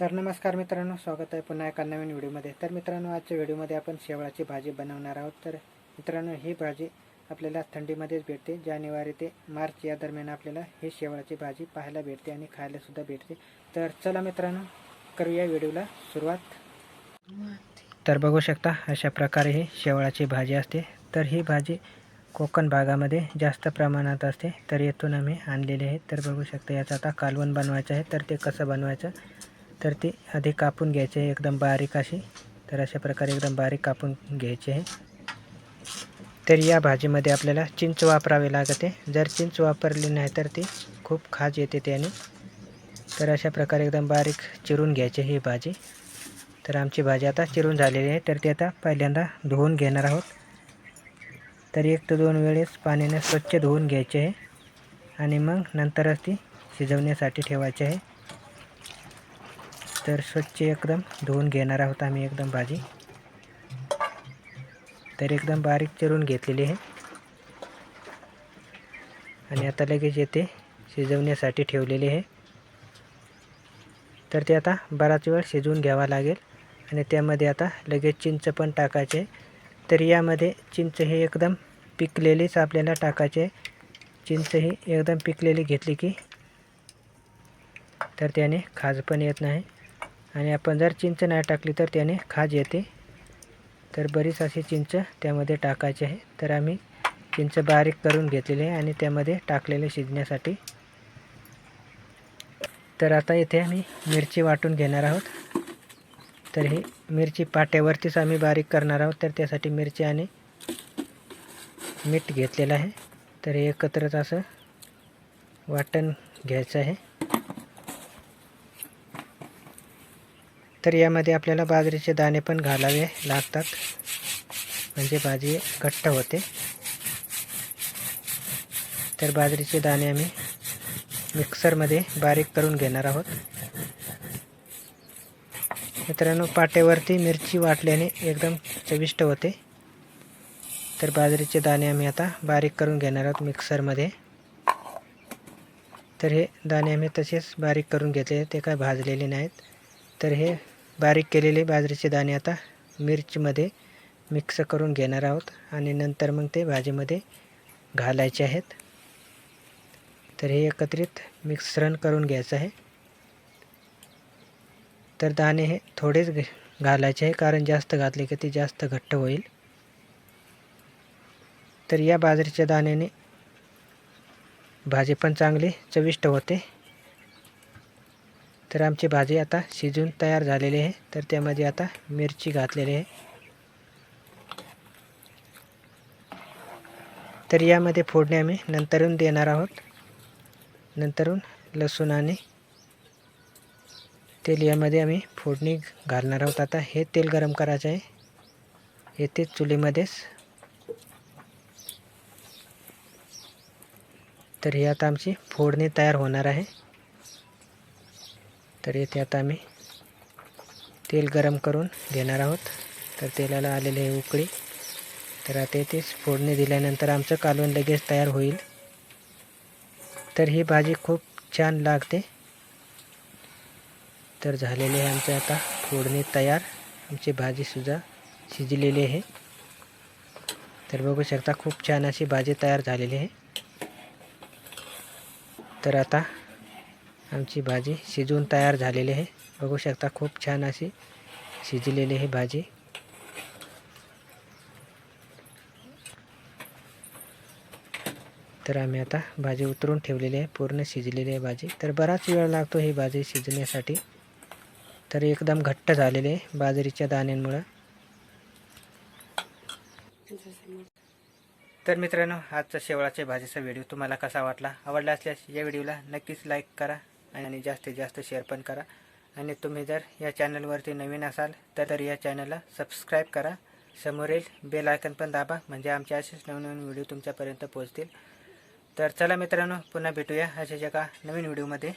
तर नमस्कार मित्रांनो स्वागत आहे पुन्हा एका नवीन व्हिडिओमध्ये. तर मित्रांनो आजच्या व्हिडिओमध्ये आपण शेवळाची भाजी बनवणार आहोत. तर मित्रांनो ही भाजी आपल्याला थंडीमध्येच भेटते. जानेवारी ते मार्च या दरम्यान आपल्याला ही शेवळाची भाजी पाहायला भेटते आणि खायलासुद्धा भेटते. तर चला मित्रांनो करूया व्हिडिओला सुरुवात. तर बघू शकता अशा प्रकारे ही शेवळाची भाजी असते. तर ही भाजी कोकण भागामध्ये जास्त प्रमाणात असते. तर येथून आम्ही आणलेली आहे. तर बघू शकता याचं आता कालवण बनवायचं आहे. तर ते कसं बनवायचं? तर ती आधी कापून घ्यायची आहे. एकदम बारीक अशी. तर अशा प्रकारे एकदम बारीक कापून घ्यायची आहे. तर या भाजीमध्ये आपल्याला चिंच वापरावे लागते. जर चिंच वापरली नाही तर ती खूप खाज येते त्याने. तर अशा प्रकारे एकदम बारीक चिरून घ्यायची ही भाजी. तर आमची भाजी आता चिरून झालेली आहे. तर ती आता पहिल्यांदा धुवून घेणार आहोत. तर एक ते दोन वेळेस पाण्याने स्वच्छ धुवून घ्यायचे आहे. आणि मग नंतरच ती शिजवण्यासाठी ठेवायची आहे. तर स्वच्छ एकदम धुवून घेणार आहोत आम्ही एकदम भाजी. तर एकदम बारीक चिरून घेतलेली आहे. आणि आता लगेच येते शिजवण्यासाठी ठेवलेली आहे. तर ते आता बराच वेळ शिजवून घ्यावा लागेल. आणि त्यामध्ये आता लगेच चिंच पण टाकायचे. तर यामध्ये चिंच ही एकदम पिकलेलीच आपल्याला टाकायचे. चिंच ही एकदम पिकलेली घेतली की तर त्याने खाज पण येत नाही. आणि आपण जर चिंच नाही टाकली तर त्याने खाज येते. तर बरीच अशी चिंच त्यामध्ये टाकायची आहे. तर आम्ही चिंच बारीक करून घेतलेली आहे आणि त्यामध्ये टाकलेले शिजण्यासाठी. तर आता इथे आम्ही मिरची वाटून घेणार आहोत. तर ही मिरची पाट्यावरतीच आम्ही बारीक करणार आहोत. तर त्यासाठी मिरची आणि मीठ घेतलेलं आहे. तर हे एकत्रच असं वाटण घ्यायचं आहे. तर यामध्ये आपल्याला बाजरीचे दाणे पण घालावे लागतात. म्हणजे भाजी घट्ट होते. तर बाजरीचे दाणे आम्ही मिक्सरमध्ये बारीक करून घेणार आहोत. मित्रांनो पाट्यावरती मिरची वाटल्याने एकदम चविष्ट होते. तर बाजरीचे दाणे आम्ही आता बारीक करून घेणार आहोत मिक्सरमध्ये. तर हे दाणे आम्ही तसेच बारीक करून घेतले ते काय भाजलेले नाहीत. तर हे बारीक केलेले बाजरीचे दाणे आता मिरचीमध्ये मिक्स करून घेणार आहोत आणि नंतर मग ते भाजीमध्ये घालायचे आहेत. तर हे एकत्रित मिश्रण करून घ्यायचं आहे. तर दाणे हे थोडेच घालायचे आहे कारण जास्त घातले की ते जास्त घट्ट होईल. तर या बाजरीच्या दाण्याने भाजी पण चांगली चविष्ट होते. तर आमची भाजी आता शिजून तयार झालेली आहे. तर त्यामध्ये आता मिरची घातलेली आहे. तर यामध्ये फोडणी आम्ही नंतरून देणार आहोत. नंतरून लसूण आणि तेल यामध्ये आम्ही फोडणी घालणार आहोत. आता हे तेल गरम करायचं आहे. येथे चुलीमध्येच. तर ही आता आमची फोडणी तयार होणार आहे. तर येथे आता आम्ही तेल गरम करून घेणार आहोत. तर तेलाला आलेले आहे उकळी. तर आता येथेच फोडणी दिल्यानंतर आमचं कालवण लगेच तयार होईल. तर ही भाजी खूप छान लागते. तर झालेली आहे आमचं आता फोडणी तयार. आमची भाजीसुद्धा शिजलेली आहे. तर बघू शकता खूप छान अशी भाजी तयार झालेली आहे. तर आता आमची भाजी शिजून तयार झालेली आहे. बघू शकता खूप छान अशी शिजलेली ही भाजी. तर आम्ही आता भाजी उतरून ठेवलेली आहे पूर्ण शिजलेली आहे भाजी. तर बराच वेळ लागतो ही भाजी शिजण्यासाठी. तर एकदम घट्ट झालेले आहे बाजरीच्या दाण्यांमुळं. तर मित्रांनो आजचा शेवळाच्या भाजीचा व्हिडिओ तुम्हाला कसा वाटला? आवडला असल्यास या व्हिडिओला नक्कीच लाईक करा. आणि जास्तीत जास्त शेअर पण करा. आणि तुम्ही जर या चॅनलवरती नवीन असाल तर या चॅनलला सबस्क्राईब करा. समोरील बेल आयकन पण दाबा म्हणजे आमचे असेच नवनवीन व्हिडिओ तुमच्यापर्यंत पोहोचतील. तर चला मित्रांनो पुन्हा भेटूया अशाच एका नवीन व्हिडिओमध्ये